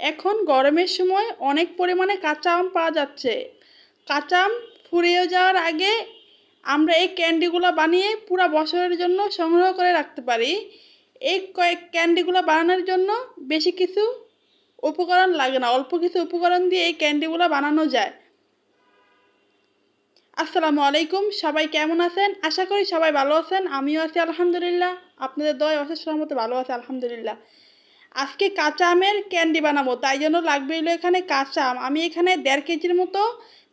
এখন গরমের সময় অনেক পরিমাণে কাঁচা আম পাওয়া যাচ্ছে। কাঁচা আম ফুরিয়ে যাওয়ার আগে আমরা এই ক্যান্ডিগুলো বানিয়ে পুরো বছরের জন্য সংগ্রহ করে রাখতে পারি। এই কয়েক ক্যান্ডিগুলো বানানোর জন্য বেশি কিছু উপকরণ লাগে না, অল্প কিছু উপকরণ দিয়ে এই ক্যান্ডিগুলো বানানো যায়। আসসালামু আলাইকুম, সবাই কেমন আছেন? আশা করি সবাই ভালো আছেন, আমিও আছি আলহামদুলিল্লাহ। আপনাদের দয় অশেষ সহমতে ভালো আছে, আলহামদুলিল্লাহ। আজকে কাঁচা আমের ক্যান্ডি বানাবো, তাই জন্য লাগবে হলো এখানে কাঁচা আম। আমি এখানে দেড় কেজির মতো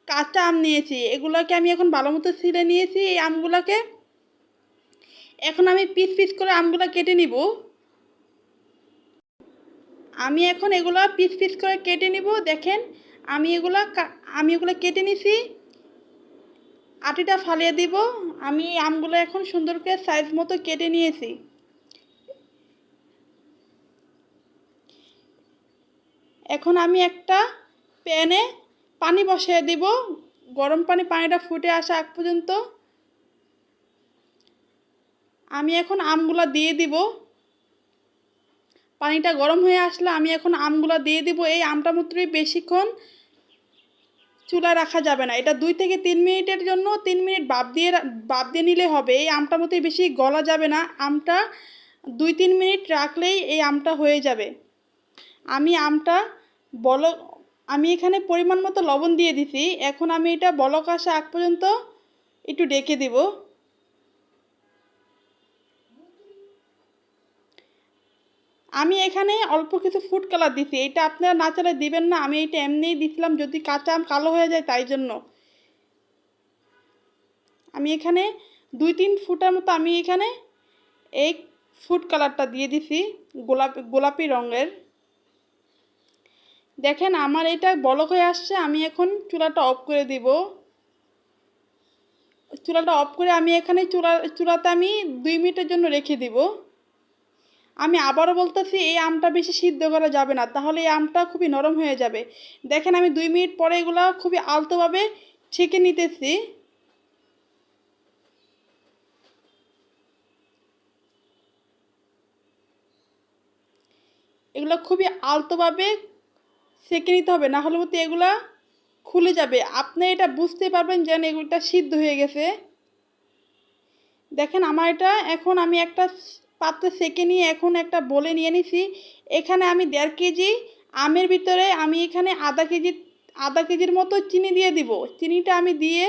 কাঁচা আম নিয়েছি। এগুলোকে আমি এখন ভালো মতো ছিলে নিয়েছি এই আমগুলোকে। এখন আমি পিস পিস করে আমগুলো কেটে নিব। আমি এখন এগুলো পিস পিস করে কেটে নিব। দেখেন, আমি এগুলো আমি এগুলো কেটে নিছি। আটিটা ফালিয়ে দিব। আমি আমগুলো এখন সুন্দর করে সাইজ মতো কেটে নিয়েছি। এখন আমি একটা প্যানে পানি বসিয়ে দিব। গরম পানি, পানিটা ফুটে আসা আগ পর্যন্ত। আমি এখন আমগুলো দিয়ে দিব। পানিটা গরম হয়ে আসলে আমি এখন আমগুলো দিয়ে দিব। এই আমটা মাত্রই বেশিক্ষণ চুলা রাখা যাবে না। এটা দুই থেকে তিন মিনিটের জন্য তিন মিনিট বাপ দিয়ে বাপ দিয়ে নিলে হবে। এই আমটা মতোই বেশি গলা যাবে না। আমটা দুই তিন মিনিট রাখলেই এই আমটা হয়ে যাবে। আমি আমটা বলক আমি এখানে পরিমাণ মতো লবণ দিয়ে দিছি। এখন আমি এটা বলক আসা আগ পর্যন্ত একটু ডেকে দিব। আমি এখানে অল্প কিছু ফুড কালার দিছি। এটা আপনারা না চালে দিবেন না। আমি এটা এমনিই দিছিলাম। যদি কাঁচা আম কালো হয়ে যায় তাই জন্য। আমি এখানে দুই তিন ফুটার মতো আমি এখানে এই ফুড কালারটা দিয়ে দিছি। গোলাপি গোলাপি রঙের। দেখেন আমার এটা বলক হয়ে আসছে, আমি এখন চুলাটা অফ করে দিব। চুলাটা অফ করে আমি এখানে চুলা, চুলাতে আমি দুই মিনিটের জন্য রেখে দিব। আমি আবারও বলতেছি, এই আমটা বেশি সিদ্ধ করা যাবে না, তাহলে এই আমটা খুবই নরম হয়ে যাবে। দেখেন আমি দুই মিনিট পরে এগুলো খুবই আলতোভাবে ছেঁকে নিতেছি। এগুলো খুবই আলতোভাবে সেঁকে নিতে হবে, না হলে মতো এগুলা খুলে যাবে। আপনি এটা বুঝতে পারবেন যেন এগুলোটা সিদ্ধ হয়ে গেছে। দেখেন আমার এটা এখন আমি একটা পাত্রে সেঁকে নিয়ে এখন একটা বলে নিয়ে নিছি। এখানে আমি দেড় কেজি আমের ভিতরে আমি এখানে আধা কেজি, আধা কেজির মতো চিনি দিয়ে দিব। চিনিটা আমি দিয়ে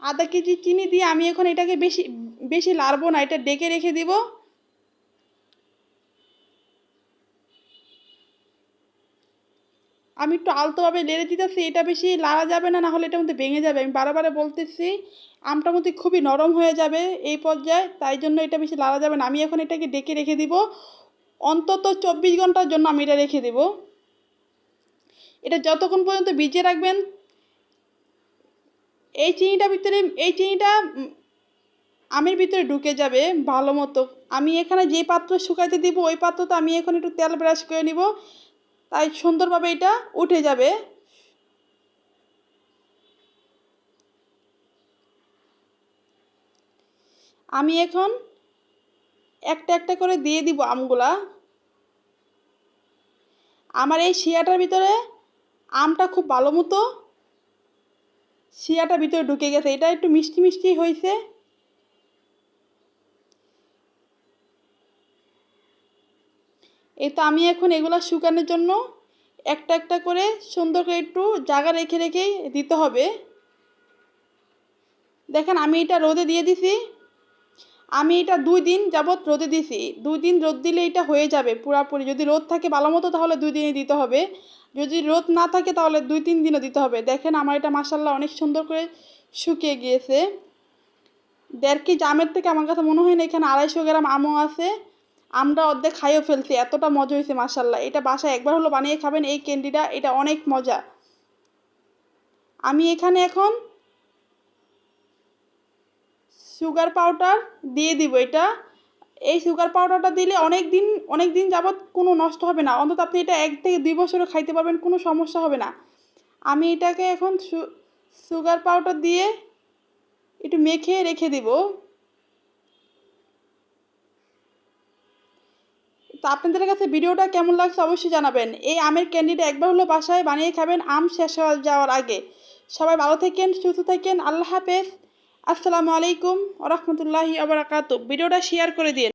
আধা কেজি চিনি দিয়ে আমি এখন এটাকে বেশি বেশি লাড়বো না, এটা ডেকে রেখে দিব। আমি একটু আলতোভাবে লেড়ে দিতেছি, এটা বেশি লাড়া যাবে না, নাহলে এটার মধ্যে ভেঙে যাবে। আমি বারে বলতেছি আমটার মধ্যে খুবই নরম হয়ে যাবে এই পর্যায়ে, তাই জন্য এটা বেশি লাড়া যাবে না। আমি এখন এটাকে ডেকে রেখে দিব। অন্তত চব্বিশ ঘণ্টার জন্য আমি এটা রেখে দেব। এটা যতক্ষণ পর্যন্ত ভিজিয়ে রাখবেন, এই চিনিটার ভিতরে, এই চিনিটা আমের ভিতরে ঢুকে যাবে ভালো মতো। আমি এখানে যে পাত্র শুকাইতে দিব, ওই পাত্রটা আমি এখন একটু তেল ব্রাশ করে নিব। তাই সুন্দরভাবে এটা উঠে যাবে। আমি এখন একটা একটা করে দিয়ে দিব আমগুলা। আমার এই শিয়াটার ভিতরে আমটা খুব ভালো মতো শিয়াটার ভিতরে ঢুকে গেছে। এটা একটু মিষ্টি মিষ্টি হয়েছে। এই তো আমি এখন এগুলো শুকানোর জন্য একটা একটা করে সুন্দর করে একটু জায়গা রেখে রেখেই দিতে হবে। দেখেন আমি এটা রোদে দিয়ে দিছি। আমি এটা দুই দিন যাবৎ রোদে দিছি। দুই দিন রোদ দিলে এটা হয়ে যাবে পুরাপুরি। যদি রোদ থাকে ভালো মতো তাহলে দুই দিনই দিতে হবে। যদি রোদ না থাকে তাহলে দুই তিন দিনও দিতে হবে। দেখেন আমার এটা মাসাল্লাহ অনেক সুন্দর করে শুকিয়ে গিয়েছে। দেড় কেজি আমের থেকে আমার কাছে মনে হয় না এখানে আড়াইশো গ্রাম আমও আছে। আমরা অর্ধেক খাইও ফেলছি, এতটা মজা হয়েছে মাসাল্লাহ এটা বাসায় একবার হলো বানিয়ে খাবেন, এই ক্যান্ডিটা, এটা অনেক মজা। আমি এখানে এখন সুগার পাউডার দিয়ে দিব এটা। এই সুগার পাউডারটা দিলে অনেক দিন অনেক দিন যাবৎ কোনো নষ্ট হবে না। অন্তত আপনি এটা এক থেকে দুই বছরও খাইতে পারবেন, কোনো সমস্যা হবে না। আমি এটাকে এখন সুগার পাউডার দিয়ে একটু মেখে রেখে দিব। তো আপনাদের কাছে ভিডিওটা কেমন লাগছে অবশ্যই জানাবেন। এই আমের ক্যান্ডিটা একবার হলো বাসায় বানিয়ে খাবেন, আম শেষ হয়ে যাওয়ার আগে। সবাই ভালো থাকেন, সুস্থ থাকেন, আল্লাহ হাফেজ। আসসালামু আলাইকুম ওরহমতুল্লাহি আবরাকাতু ভিডিওটা শেয়ার করে দিন।